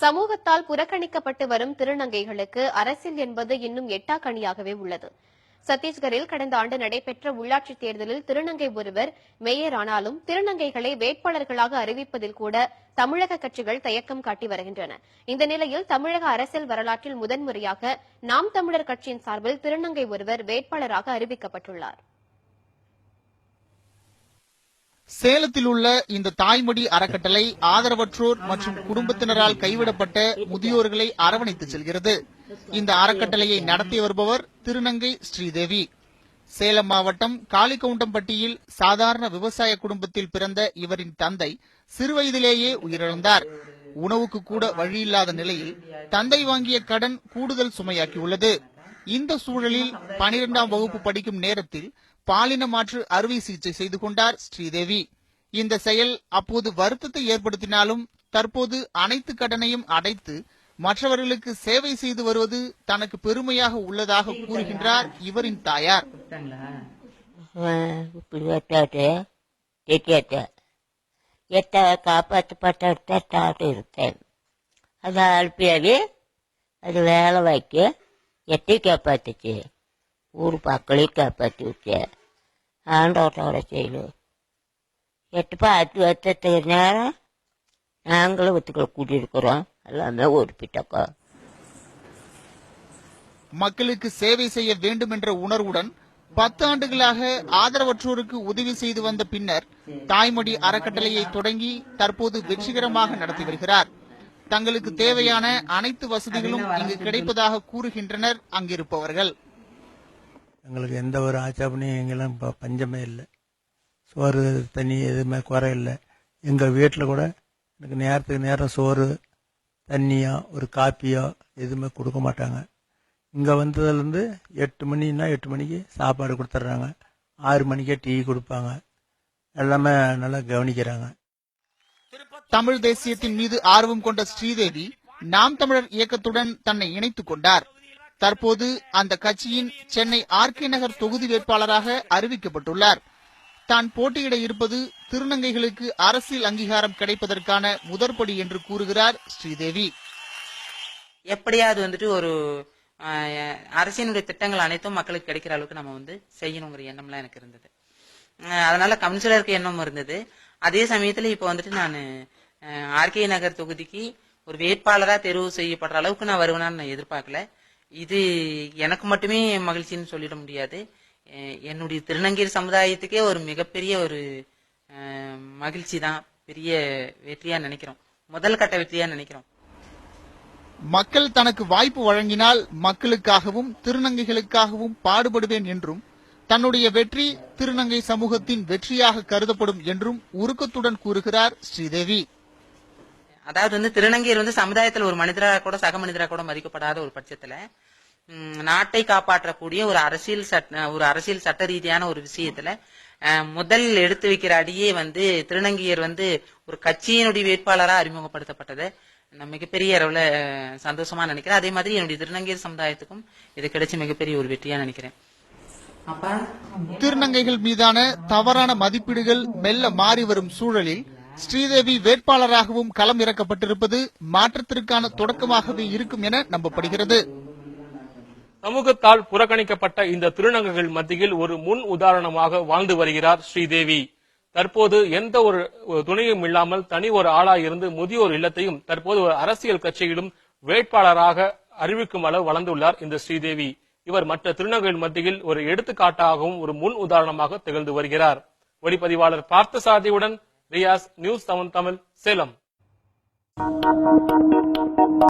சமூகத்தால் புறக்கணிக்கப்பட்டு வரும் திருநங்கைகளுக்கு அரசியல் என்பது இன்னும் எட்டாக்கணியாகவே உள்ளது. சத்தீஸ்கரில் கடந்த ஆண்டு நடைபெற்ற உள்ளாட்சித் தேர்தலில் திருநங்கை ஒருவர் மேயர் ஆனாலும் திருநங்கைகளை வேட்பாளர்களாக அறிவிப்பதில் கூட தமிழக கட்சிகள் தயக்கம் காட்டி வருகின்றன. இந்த நிலையில் தமிழக அரசியல் வரலாற்றில் முதன்முறையாக நாம் தமிழர் கட்சியின் சார்பில் திருநங்கை ஒருவர் வேட்பாளராக அறிவிக்கப்பட்டுள்ளார். சேலத்தில் உள்ள இந்த தாய்மடி அறக்கட்டளை ஆதரவற்றோர் மற்றும் குடும்பத்தினரால் கைவிடப்பட்ட முதியோர்களை அரவணைத்து செல்கிறது. இந்த அறக்கட்டளையை நடத்தி வருபவர் திருநங்கை ஸ்ரீதேவி. சேலம் மாவட்டம் காளிகவுண்டம்பட்டியில் சாதாரண விவசாய குடும்பத்தில் பிறந்த இவரின் தந்தை சிறுவயதிலேயே உயிரிழந்தார். உணவுக்கு கூட வழியில்லாத நிலையில் தந்தை வாங்கிய கடன் கூடுதல் சுமையாக்கியுள்ளது. இந்த சூழலில் பனிரெண்டாம் வகுப்பு படிக்கும் நேரத்தில் பாலின மாற்று அறுவை சிகிச்சை செய்து கொண்டார் ஸ்ரீதேவி. இந்த செயல் அப்போது வருத்தத்தை ஏற்படுத்தினாலும் தற்போது அனைத்து கடனையும் அடைத்து மற்றவர்களுக்கு சேவை செய்து வருவது தனக்கு பெருமையாக உள்ளதாக கூறுகின்றார் இவரின் தாயார். காப்பாற்றப்பட்டு இருப்பேன் அது அல்பியாவே அது வேலை வைக்க எட்டி காப்பாத்துச்சு. ஊர் மக்களையும் காப்பாற்றி விட்டு. ஆண்டவத்தோட செயலு. எட்டுப்பா பார்த்து வருத்தத்துக்கு நேரம் நாங்களும் ஒத்துக்களை கூட்டியிருக்கிறோம். எல்லாமே ஓடிப்பிட்டோக்கோ மக்களுக்கு சேவை செய்ய வேண்டும் என்ற உணர்வுடன் பத்து ஆண்டுகளாக ஆதரவற்றோருக்கு உதவி செய்து வந்த பின்னர் தாய்மொழி அறக்கட்டளையை தொடங்கி தற்போது வெற்றிகரமாக நடத்தி வருகிறார். தங்களுக்கு தேவையான அனைத்து வசதிகளும் இங்கு கிடைப்பதாக கூறுகின்றனர் அங்கிருப்பவர்கள். எங்களுக்கு எந்த ஒரு ஆச்சாபனையும் எங்கெல்லாம் இப்போ பஞ்சமே இல்லை. சோறு தண்ணி எதுவுமே குறை இல்லை. எங்கள் வீட்டில் கூட எனக்கு நேரத்துக்கு நேரம் சோறு தண்ணியோ ஒரு காப்பியோ எதுவுமே கொடுக்க மாட்டாங்க. இங்கே வந்ததுலேருந்து எட்டு மணின்னா எட்டு மணிக்கு சாப்பாடு கொடுத்துட்றாங்க. ஆறு மணிக்கே டீ கொடுப்பாங்க. எல்லாமே நல்லா கவனிக்கிறாங்க. தமிழ் தேசியத்தின் மீது ஆர்வம் கொண்ட ஸ்ரீதேவி நாம் தமிழர் இயக்கத்துடன் தன்னை இணைத்துக் கொண்டார். தற்போது அந்த கட்சியின் சென்னை ஆர்கே நகர் தொகுதி வேட்பாளராக அறிவிக்கப்பட்டுள்ளார். தான் போட்டியிட இருப்பது திருநங்கைகளுக்கு அரசியல் அங்கீகாரம் கிடைப்பதற்கான முதற்படி என்று கூறுகிறார் ஸ்ரீதேவி. எப்படியாவது வந்துட்டு ஒரு அரசினுடைய திட்டங்கள் அனைத்தும் மக்களுக்கு கிடைக்கிற அளவுக்கு நம்ம வந்து செய்யணுங்கிற எண்ணம்லாம் எனக்கு இருந்தது. அதனால கவுன்சிலருக்கு எண்ணம் இருந்தது. அதே சமயத்தில் இப்போ வந்துட்டு நான் ஆர்கே நகர் தொகுதிக்கு ஒரு வேட்பாளராக தெரிவு செய்யப்படுற அளவுக்கு நான் வருவேனான்னு நான் எதிர்பார்க்கல. இது எனக்கு மட்டுமே மகிழ்ச்சின்னு சொல்லிட முடியாது. என்னுடைய திருநங்கீர் சமுதாயத்துக்கே ஒரு மிகப்பெரிய ஒரு மகிழ்ச்சி தான் பெரிய வெற்றியா நினைக்கிறோம். முதல் கட்ட வெற்றியா நினைக்கிறோம். மக்கள் தனக்கு வாய்ப்பு வழங்கினால் மக்களுக்காகவும் திருநங்கைகளுக்காகவும் பாடுபடுவேன் என்றும் தன்னுடைய வெற்றி திருநங்கை சமூகத்தின் வெற்றியாக கருதப்படும் என்றும் உருக்கத்துடன் கூறுகிறார் ஸ்ரீதேவி. அதாவது வந்து திருநங்கையர் வந்து சமுதாயத்துல ஒரு மனிதரா கூட சக மனிதரா கூட மதிக்கப்படாத ஒரு பட்சத்துல நாட்டை காப்பாற்றக்கூடிய ஒரு அரசியல் சட்ட ஒரு அரசியல் சட்ட ரீதியான ஒரு விஷயத்துல முதல் எடுத்து வைக்கிற அடியே வந்து திருநங்கையர் வந்து ஒரு கட்சியினுடைய வேட்பாளரா அறிமுகப்படுத்தப்பட்டது. நான் மிகப்பெரிய அளவுல சந்தோஷமா நினைக்கிறேன். அதே மாதிரி என்னுடைய திருநங்கையர் சமுதாயத்துக்கும் இது கிடைச்ச மிகப்பெரிய ஒரு வெற்றியா நினைக்கிறேன். அப்பா திருநங்கைகள் மீதான தவறான மதிப்பீடுகள் மெல்ல மாறி வரும் சூழலில் ஸ்ரீதேவி வேட்பாளராகவும் களம் இறக்கப்பட்டிருப்பது மாற்றத்திற்கான தொடக்கமாகவே இருக்கும் என நம்பப்படுகிறது. சமூகத்தால் புறக்கணிக்கப்பட்ட இந்த திருநங்கைகள் மத்தியில் ஒரு முன் உதாரணமாக வாழ்ந்து வருகிறார் ஸ்ரீதேவி. தற்போது எந்த ஒரு துணையும் இல்லாமல் தனி ஒரு ஆளாய் இருந்து முதியோர் இல்லத்தையும் தற்போது ஒரு அரசியல் கட்சியிலும் வேட்பாளராக அறிவிக்கும் அளவு வளர்ந்துள்ளார் இந்த ஸ்ரீதேவி. இவர் மற்ற திருநங்கைகள் மத்தியில் ஒரு எடுத்துக்காட்டாகவும் ஒரு முன் உதாரணமாக திகழ்ந்து வருகிறார். ஒளிப்பதிவாளர் பார்த்தசாரதியுடன் ரியாஸ் நியூஸ் தமிழ் சேலம்.